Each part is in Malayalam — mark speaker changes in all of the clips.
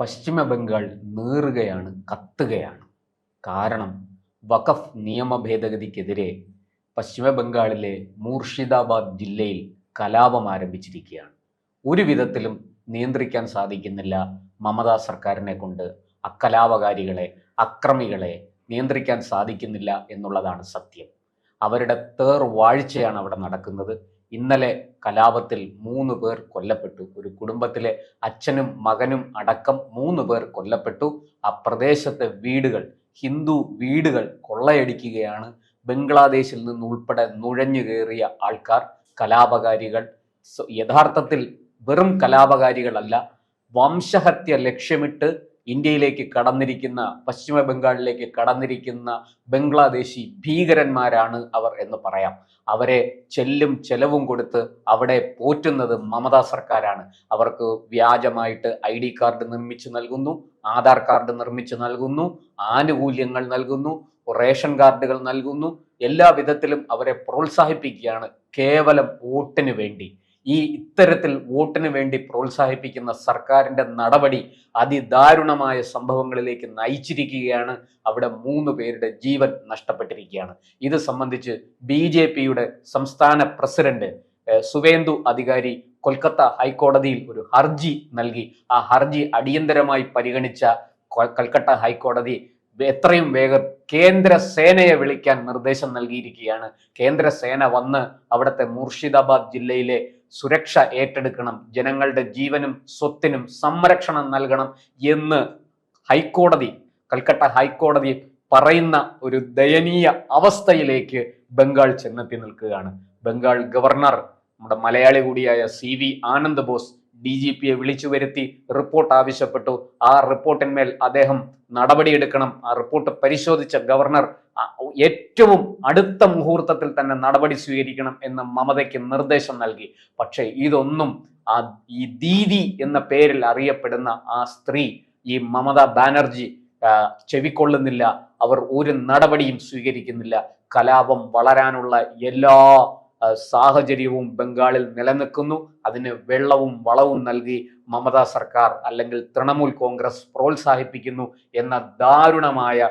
Speaker 1: പശ്ചിമ ബംഗാൾ നീറുകയാണ് കത്തുകയാണ്. കാരണം വഖഫ് നിയമ ഭേദഗതിക്കെതിരെ പശ്ചിമ ബംഗാളിലെ മൂർഷിദാബാദ് ജില്ലയിൽ കലാപം ആരംഭിച്ചിരിക്കുകയാണ്. ഒരു വിധത്തിലും നിയന്ത്രിക്കാൻ സാധിക്കുന്നില്ല മമതാ സർക്കാരിനെ കൊണ്ട് അക്കലാപകാരികളെ അക്രമികളെ നിയന്ത്രിക്കാൻ സാധിക്കുന്നില്ല എന്നുള്ളതാണ് സത്യം. അവരുടെ തേർ വാഴ്ചയാണ് അവിടെ നടക്കുന്നത്. ഇന്നലെ കലാപത്തിൽ മൂന്ന് പേർ കൊല്ലപ്പെട്ടു. ഒരു കുടുംബത്തിലെ അച്ഛനും മകനും അടക്കം മൂന്ന് പേർ കൊല്ലപ്പെട്ടു. ആ പ്രദേശത്തെ വീടുകൾ ഹിന്ദു വീടുകൾ കൊള്ളയടിക്കുകയാണ്. ബംഗ്ലാദേശിൽ നിന്ന് ഉൾപ്പെടെ നുഴഞ്ഞു കയറിയ ആൾക്കാർ കലാപകാരികൾ യഥാർത്ഥത്തിൽ വെറും കലാപകാരികളല്ല വംശഹത്യ ലക്ഷ്യമിട്ട് ഇന്ത്യയിലേക്ക് കടന്നിരിക്കുന്ന പശ്ചിമ ബംഗാളിലേക്ക് കടന്നിരിക്കുന്ന ബംഗ്ലാദേശി ഭീകരന്മാരാണ് അവർ എന്ന് പറയാം. അവരെ ചെല്ലും ചെലവും കൊടുത്ത് അവിടെ പോറ്റുന്നത് മമതാ സർക്കാരാണ്. അവർക്ക് വ്യാജമായിട്ട് ഐ ഡി കാർഡ് നിർമ്മിച്ച് നൽകുന്നു ആധാർ കാർഡ് നിർമ്മിച്ച് നൽകുന്നു ആനുകൂല്യങ്ങൾ നൽകുന്നു റേഷൻ കാർഡുകൾ നൽകുന്നു. എല്ലാ വിധത്തിലും അവരെ പ്രോത്സാഹിപ്പിക്കുകയാണ് കേവലം വോട്ടിന് വേണ്ടി. ഈ ഇത്തരത്തിൽ വോട്ടിന് വേണ്ടി പ്രോത്സാഹിപ്പിക്കുന്ന സർക്കാരിന്റെ നടപടി അതിദാരുണമായ സംഭവങ്ങളിലേക്ക് നയിച്ചിരിക്കുകയാണ്. അവിടെ മൂന്ന് പേരുടെ ജീവൻ നഷ്ടപ്പെട്ടിരിക്കുകയാണ്. ഇത് സംബന്ധിച്ച് ബി ജെ പിയുടെ സംസ്ഥാന പ്രസിഡന്റ് സുവേന്ദു അധികാരി കൊൽക്കത്ത ഹൈക്കോടതിയിൽ ഒരു ഹർജി നൽകി. ആ ഹർജി അടിയന്തരമായി പരിഗണിച്ച കൽക്കട്ട ഹൈക്കോടതി എത്രയും വേഗം കേന്ദ്ര സേനയെ വിളിക്കാൻ നിർദ്ദേശം നൽകിയിരിക്കുകയാണ്. കേന്ദ്ര സേന വന്ന് അവിടുത്തെ മുർഷിദാബാദ് ജില്ലയിലെ സുരക്ഷ ഏറ്റെടുക്കണം. ജനങ്ങളുടെ ജീവനും സ്വത്തിനും സംരക്ഷണം നൽകണം എന്ന് ഹൈക്കോടതി കൽക്കട്ട ഹൈക്കോടതി പറയുന്ന ഒരു ദയനീയ അവസ്ഥയിലേക്ക് ബംഗാൾ ചെന്നെത്തി നിൽക്കുകയാണ്. ബംഗാൾ ഗവർണർ നമ്മുടെ മലയാളി കൂടിയായ C V Ananda Bose D G പിയെ വിളിച്ചു വരുത്തി റിപ്പോർട്ട് ആവശ്യപ്പെട്ടു. ആ റിപ്പോർട്ടിന്മേൽ അദ്ദേഹം നടപടിയെടുക്കണം. ആ റിപ്പോർട്ട് പരിശോധിച്ച ഗവർണർ ഏറ്റവും അടുത്ത മുഹൂർത്തത്തിൽ തന്നെ നടപടി സ്വീകരിക്കണം എന്ന് മമതയ്ക്ക് നിർദ്ദേശം നൽകി. പക്ഷേ ഇതൊന്നും ആ ഈ ദീദി എന്ന പേരിൽ അറിയപ്പെടുന്ന ആ സ്ത്രീ ഈ മമത ബാനർജി ചെവിക്കൊള്ളുന്നില്ല. അവർ ഒരു നടപടിയും സ്വീകരിക്കുന്നില്ല. കലാപം വളരാനുള്ള എല്ലാ സാഹചര്യവും ബംഗാളിൽ നിലനിൽക്കുന്നു. അതിന് വെള്ളവും വളവും നൽകി മമതാ സർക്കാർ അല്ലെങ്കിൽ തൃണമൂൽ കോൺഗ്രസ് പ്രോത്സാഹിപ്പിക്കുന്നു എന്ന ദാരുണമായ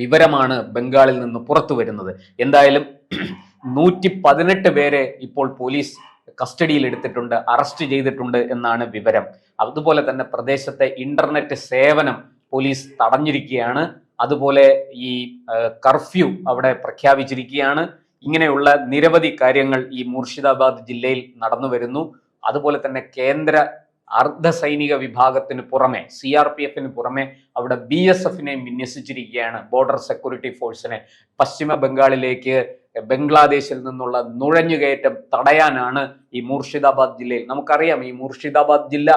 Speaker 1: വിവരമാണ് ബംഗാളിൽ നിന്ന് പുറത്തു വരുന്നത്. എന്തായാലും നൂറ്റി പതിനെട്ട് പേരെ ഇപ്പോൾ പോലീസ് കസ്റ്റഡിയിൽ എടുത്തിട്ടുണ്ട് അറസ്റ്റ് ചെയ്തിട്ടുണ്ട് എന്നാണ് വിവരം. അതുപോലെ തന്നെ പ്രദേശത്തെ ഇന്റർനെറ്റ് സേവനം പോലീസ് തടഞ്ഞിരിക്കുകയാണ്. അതുപോലെ ഈ കർഫ്യൂ അവിടെ പ്രഖ്യാപിച്ചിരിക്കുകയാണ്. ഇങ്ങനെയുള്ള നിരവധി കാര്യങ്ങൾ ഈ മുർഷിദാബാദ് ജില്ലയിൽ നടന്നു വരുന്നു. അതുപോലെ തന്നെ കേന്ദ്ര അർദ്ധ സൈനിക വിഭാഗത്തിന് പുറമെ സി ആർ പി എഫിന് പുറമെ അവിടെ ബി എസ് എഫിനെ വിന്യസിച്ചിരിക്കുകയാണ്. ബോർഡർ സെക്യൂരിറ്റി ഫോഴ്സിനെ പശ്ചിമ ബംഗാളിലേക്ക് ബംഗ്ലാദേശിൽ നിന്നുള്ള നുഴഞ്ഞുകയറ്റം തടയാനാണ് ഈ മൂർഷിദാബാദ് ജില്ലയിൽ. നമുക്കറിയാം ഈ മൂർഷിദാബാദ് ജില്ല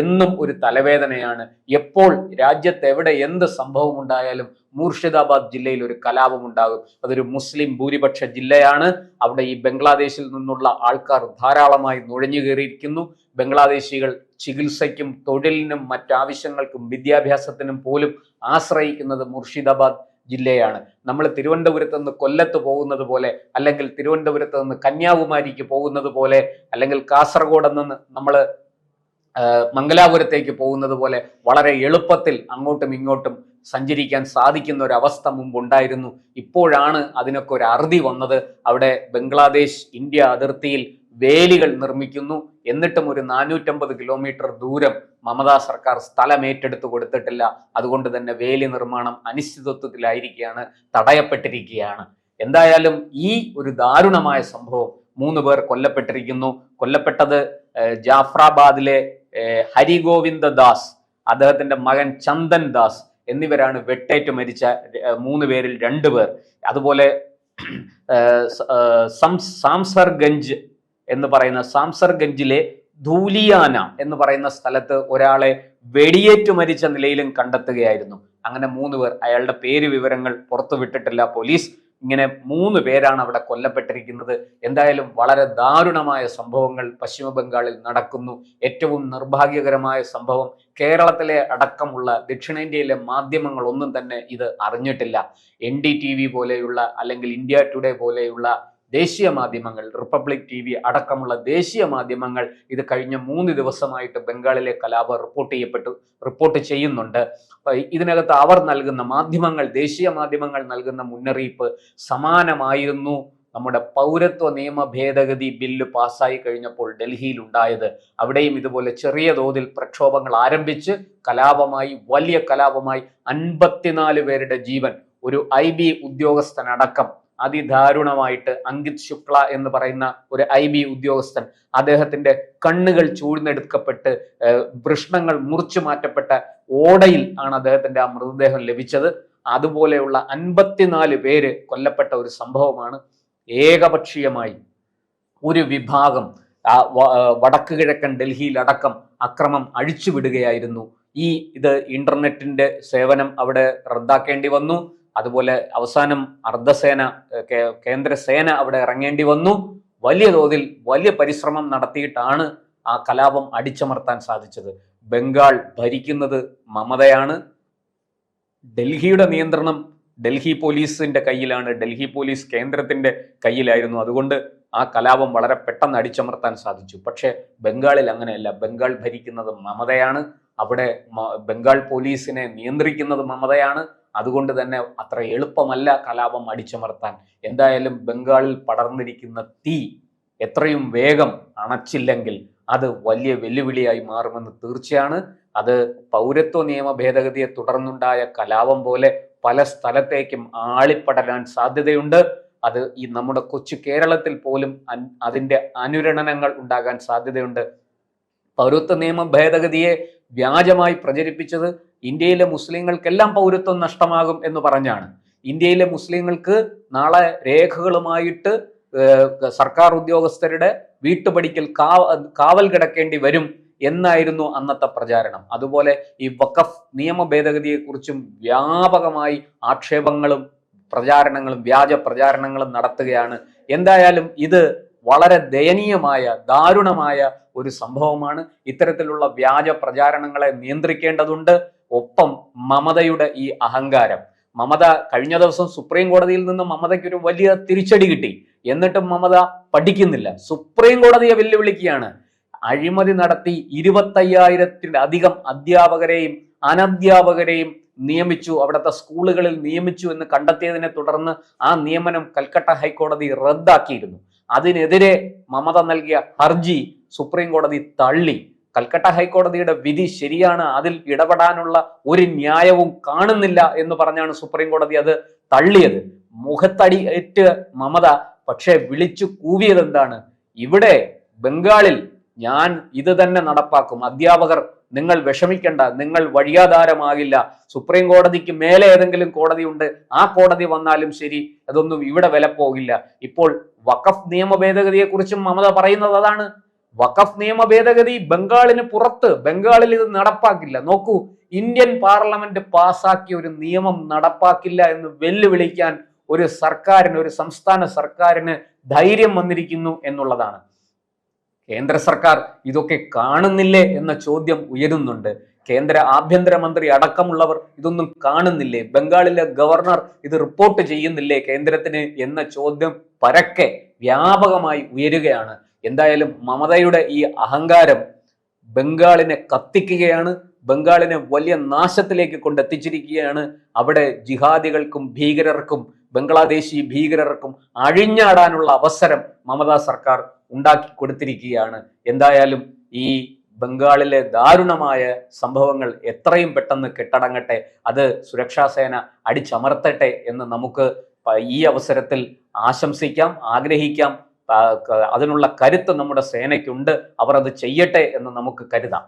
Speaker 1: എന്നും ഒരു തലവേദനയാണ്. എപ്പോൾ രാജ്യത്ത് എവിടെ എന്ത് സംഭവം ഉണ്ടായാലും മൂർഷിദാബാദ് ജില്ലയിൽ ഒരു കലാപം ഉണ്ടാകും അതൊരു മുസ്ലിം ഭൂരിപക്ഷ ജില്ലയാണ്. അവിടെ ഈ ബംഗ്ലാദേശിൽ നിന്നുള്ള ആൾക്കാർ ധാരാളമായി നുഴഞ്ഞു കയറിയിരിക്കുന്നു. ബംഗ്ലാദേശികൾ ചികിത്സയ്ക്കും തൊഴിലിനും മറ്റാവശ്യങ്ങൾക്കും വിദ്യാഭ്യാസത്തിനും പോലും ആശ്രയിക്കുന്നത് മുർഷിദാബാദ് ജില്ലയാണ്. നമ്മൾ തിരുവനന്തപുരത്ത് നിന്ന് കൊല്ലത്ത് പോകുന്നത് പോലെ അല്ലെങ്കിൽ തിരുവനന്തപുരത്ത് നിന്ന് കന്യാകുമാരിക്ക് പോകുന്നത് പോലെ അല്ലെങ്കിൽ കാസർഗോഡ് നിന്ന് നമ്മൾ മംഗലാപുരത്തേക്ക് പോകുന്നത് പോലെ വളരെ എളുപ്പത്തിൽ അങ്ങോട്ടും ഇങ്ങോട്ടും സഞ്ചരിക്കാൻ സാധിക്കുന്ന ഒരു അവസ്ഥ മുമ്പുണ്ടായിരുന്നു ഇപ്പോഴാണ് അതിനൊക്കെ ഒരു അറുതി വന്നത്. അവിടെ ബംഗ്ലാദേശ് ഇന്ത്യ അതിർത്തിയിൽ വേലികൾ നിർമ്മിക്കുന്നു. എന്നിട്ടും ഒരു നാനൂറ്റമ്പത് കിലോമീറ്റർ ദൂരം മമതാ സർക്കാർ സ്ഥലം ഏറ്റെടുത്തു കൊടുത്തിട്ടില്ല. അതുകൊണ്ട് തന്നെ വേലി നിർമ്മാണം അനിശ്ചിതത്വത്തിലായിരിക്കുകയാണ് തടയപ്പെട്ടിരിക്കുകയാണ്. എന്തായാലും ഈ ഒരു ദാരുണമായ സംഭവം മൂന്ന് പേർ കൊല്ലപ്പെട്ടിരിക്കുന്നു. കൊല്ലപ്പെട്ടത് ജാഫ്രാബാദിലെ ഹരിഗോവിന്ദ ദാസ് അദ്ദേഹത്തിന്റെ മകൻ ചന്ദൻ ദാസ് എന്നിവരാണ് വെട്ടേറ്റ് മരിച്ച മൂന്ന് പേരിൽ രണ്ടു പേർ. അതുപോലെ സാംസർഗഞ്ച് എന്ന് പറയുന്ന സാംസർഗഞ്ചിലെ ധൂലിയാന എന്ന് പറയുന്ന സ്ഥലത്ത് ഒരാളെ വെടിയേറ്റു മരിച്ച നിലയിലും കണ്ടെത്തുകയായിരുന്നു. അങ്ങനെ മൂന്ന് പേർ അയാളുടെ പേര് വിവരങ്ങൾ പുറത്തുവിട്ടിട്ടില്ല പോലീസ് ഇങ്ങനെ മൂന്ന് പേരാണ് അവിടെ കൊല്ലപ്പെട്ടിരിക്കുന്നത്. എന്തായാലും വളരെ ദാരുണമായ സംഭവങ്ങൾ പശ്ചിമ ബംഗാളിൽ നടക്കുന്നു. ഏറ്റവും നിർഭാഗ്യകരമായ സംഭവം കേരളത്തിലെ അടക്കമുള്ള ദക്ഷിണേന്ത്യയിലെ മാധ്യമങ്ങൾ ഒന്നും തന്നെ ഇത് അറിഞ്ഞിട്ടില്ല. എൻ പോലെയുള്ള അല്ലെങ്കിൽ ഇന്ത്യ ടുഡേ പോലെയുള്ള ദേശീയ മാധ്യമങ്ങൾ റിപ്പബ്ലിക് ടി വി അടക്കമുള്ള ദേശീയ മാധ്യമങ്ങൾ ഇത് കഴിഞ്ഞ മൂന്ന് ദിവസമായിട്ട് ബംഗാളിലെ കലാപം റിപ്പോർട്ട് ചെയ്യപ്പെട്ടു റിപ്പോർട്ട് ചെയ്യുന്നുണ്ട്. ഇതിനകത്ത് അവർ നൽകുന്ന മാധ്യമങ്ങൾ ദേശീയ മാധ്യമങ്ങൾ നൽകുന്ന മുന്നറിയിപ്പ് സമാനമായിരുന്നു. നമ്മുടെ പൗരത്വ നിയമ ഭേദഗതി ബില്ല് പാസ്സായി കഴിഞ്ഞപ്പോൾ ഡൽഹിയിൽ ഉണ്ടായത്. അവിടെയും ഇതുപോലെ ചെറിയ തോതിൽ പ്രക്ഷോഭങ്ങൾ ആരംഭിച്ച് കലാപമായി വലിയ കലാപമായി അൻപത്തിനാല് പേരുടെ ജീവൻ ഒരു ഐ ബി ഉദ്യോഗസ്ഥനടക്കം അതിദാരുണമായിട്ട് അങ്കിത് ശുക്ല എന്ന് പറയുന്ന ഒരു ഐ ബി ഉദ്യോഗസ്ഥൻ അദ്ദേഹത്തിന്റെ കണ്ണുകൾ ചൂഴ്ന്നെടുക്കപ്പെട്ട് വൃഷ്ണങ്ങൾ മുറിച്ചു മാറ്റപ്പെട്ട ഓടയിൽ ആണ് അദ്ദേഹത്തിന്റെ ആ മൃതദേഹം ലഭിച്ചത്. അതുപോലെയുള്ള അൻപത്തിനാല് പേര് കൊല്ലപ്പെട്ട ഒരു സംഭവമാണ് ഏകപക്ഷീയമായി ഒരു വിഭാഗം വടക്ക് കിഴക്കൻ ഡൽഹിയിലടക്കം അക്രമം അഴിച്ചുവിടുകയായിരുന്നു. ഈ ഇത് ഇന്റർനെറ്റിന്റെ സേവനം അവിടെ റദ്ദാക്കേണ്ടി വന്നു. അതുപോലെ അവസാനം അർദ്ധസേന കേന്ദ്രസേന അവിടെ ഇറങ്ങേണ്ടി വന്നു. വലിയ തോതിൽ വലിയ പരിശ്രമം നടത്തിയിട്ടാണ് ആ കലാപം അടിച്ചമർത്താൻ സാധിച്ചത്. ബംഗാൾ ഭരിക്കുന്നത് മമതയാണ്. ഡൽഹിയുടെ നിയന്ത്രണം ഡൽഹി പോലീസിന്റെ കയ്യിലാണ്. ഡൽഹി പോലീസ് കേന്ദ്രത്തിന്റെ കയ്യിലായിരുന്നു. അതുകൊണ്ട് ആ കലാപം വളരെ പെട്ടെന്ന് അടിച്ചമർത്താൻ സാധിച്ചു. പക്ഷേ ബംഗാളിൽ അങ്ങനെയല്ല. ബംഗാൾ ഭരിക്കുന്നത് മമതയാണ്. അവിടെ ബംഗാൾ പോലീസിനെ നിയന്ത്രിക്കുന്നത് മമതയാണ്. അതുകൊണ്ട് തന്നെ അത്ര എളുപ്പമല്ല കലാപം അടിച്ചമർത്താൻ. എന്തായാലും ബംഗാളിൽ പടർന്നിരിക്കുന്ന തീ എത്രയും വേഗം അണച്ചില്ലെങ്കിൽ അത് വലിയ വെല്ലുവിളിയായി മാറുമെന്ന് തീർച്ചയാണ്. അത് പൗരത്വ നിയമ ഭേദഗതിയെ തുടർന്നുണ്ടായ കലാപം പോലെ പല സ്ഥലത്തേക്കും ആളിപ്പടരാൻ സാധ്യതയുണ്ട്. അത് ഈ നമ്മുടെ കൊച്ചു കേരളത്തിൽ പോലും അതിന്റെ അനുരണനങ്ങൾ ഉണ്ടാകാൻ സാധ്യതയുണ്ട്. പൗരത്വ നിയമ ഭേദഗതിയെ വ്യാജമായി പ്രചരിപ്പിച്ചത് ഇന്ത്യയിലെ മുസ്ലിങ്ങൾക്കെല്ലാം പൗരത്വം നഷ്ടമാകും എന്ന് പറഞ്ഞാണ്. ഇന്ത്യയിലെ മുസ്ലിങ്ങൾക്ക് നാളെ രേഖകളുമായിട്ട് സർക്കാർ ഉദ്യോഗസ്ഥരുടെ വീട്ടുപടിക്കൽ കാവൽ കിടക്കേണ്ടി വരും എന്നായിരുന്നു അന്നത്തെ പ്രചാരണം. അതുപോലെ ഈ വഖഫ് നിയമ ഭേദഗതിയെക്കുറിച്ചും വ്യാപകമായി ആക്ഷേപങ്ങളും പ്രചാരണങ്ങളും വ്യാജ പ്രചാരണങ്ങളും നടത്തുകയാണ്. എന്തായാലും ഇത് വളരെ ദയനീയമായ ദാരുണമായ ഒരു സംഭവമാണ്. ഇത്തരത്തിലുള്ള വ്യാജ പ്രചാരണങ്ങളെ നിയന്ത്രിക്കേണ്ടതുണ്ട്. ഒപ്പം മമതയുടെ ഈ അഹങ്കാരം. മമത കഴിഞ്ഞ ദിവസം സുപ്രീം കോടതിയിൽ നിന്ന് മമതയ്ക്ക് ഒരു വലിയ തിരിച്ചടി കിട്ടി. എന്നിട്ടും മമത പഠിക്കുന്നില്ല. സുപ്രീം കോടതിയെ വെല്ലുവിളിക്കുകയാണ്. അഴിമതി നടത്തി ഇരുപത്തയ്യായിരത്തിലധികം അധ്യാപകരെയും അനധ്യാപകരെയും നിയമിച്ചു. അവിടുത്തെ സ്കൂളുകളിൽ നിയമിച്ചു എന്ന് കണ്ടെത്തിയതിനെ തുടർന്ന് ആ നിയമനം കൽക്കട്ട ഹൈക്കോടതി റദ്ദാക്കിയിരുന്നു. അതിനെതിരെ മമത നൽകിയ ഹർജി സുപ്രീം കോടതി തള്ളി. കൽക്കട്ട ഹൈക്കോടതിയുടെ വിധി ശരിയാണ് അതിൽ ഇടപെടാനുള്ള ഒരു ന്യായവും കാണുന്നില്ല എന്ന് പറഞ്ഞാണ് സുപ്രീം കോടതി അത് തള്ളിയത്. മുഖത്തടി ഏറ്റ് മമത പക്ഷേ വിളിച്ചു കൂവിയത് എന്താണ്? ഇവിടെ ബംഗാളിൽ ഞാൻ ഇത് തന്നെ നടപ്പാക്കും. അധ്യാപകർ നിങ്ങൾ വിഷമിക്കേണ്ട നിങ്ങൾ വഴിയാധാരമാകില്ല. സുപ്രീം കോടതിക്ക് മേലെ ഏതെങ്കിലും കോടതി ഉണ്ട് ആ കോടതി വന്നാലും ശരി അതൊന്നും ഇവിടെ വില പോകില്ല. ഇപ്പോൾ വഖഫ് നിയമ ഭേദഗതിയെ കുറിച്ചും മമത പറയുന്നത് അതാണ്. വഖഫ് നിയമ ഭേദഗതി ബംഗാളിന് പുറത്ത് ബംഗാളിൽ ഇത് നടപ്പാക്കില്ല. നോക്കൂ ഇന്ത്യൻ പാർലമെന്റ് പാസാക്കിയ ഒരു നിയമം നടപ്പാക്കില്ല എന്ന് വെല്ലുവിളിക്കാൻ ഒരു സർക്കാരിന് ഒരു സംസ്ഥാന സർക്കാരിന് ധൈര്യം വന്നിരിക്കുന്നു എന്നുള്ളതാണ്. കേന്ദ്ര സർക്കാർ ഇതൊക്കെ കാണുന്നില്ലേ എന്ന ചോദ്യം ഉയരുന്നുണ്ട്. കേന്ദ്ര ആഭ്യന്തരമന്ത്രി അടക്കമുള്ളവർ ഇതൊന്നും കാണുന്നില്ലേ? ബംഗാളിലെ ഗവർണർ ഇത് റിപ്പോർട്ട് ചെയ്യുന്നില്ലേ കേന്ദ്രത്തിന് എന്ന ചോദ്യം പരക്കെ വ്യാപകമായി ഉയരുകയാണ്. എന്തായാലും മമതയുടെ ഈ അഹങ്കാരം ബംഗാളിനെ കത്തിക്കുകയാണ് ബംഗാളിനെ വലിയ നാശത്തിലേക്ക് കൊണ്ടെത്തിച്ചിരിക്കുകയാണ്. അവിടെ ജിഹാദികൾക്കും ഭീകരർക്കും ബംഗ്ലാദേശി ഭീകരർക്കും അഴിഞ്ഞാടാനുള്ള അവസരം മമതാ സർക്കാർ ഉണ്ടാക്കി കൊടുത്തിരിക്കുകയാണ്. എന്തായാലും ഈ ബംഗാളിലെ ദാരുണമായ സംഭവങ്ങൾ എത്രയും പെട്ടെന്ന് കെട്ടടങ്ങട്ടെ അത് സുരക്ഷാസേന അടിച്ചമർത്തട്ടെ എന്ന് നമുക്ക് ഈ അവസരത്തിൽ ആശംസിക്കാം ആഗ്രഹിക്കാം. അതിനുള്ള കരുത്ത് നമ്മുടെ സേനയ്ക്കുണ്ട്. അവർ അത് ചെയ്യട്ടെ എന്ന് നമുക്ക് കരുതാം.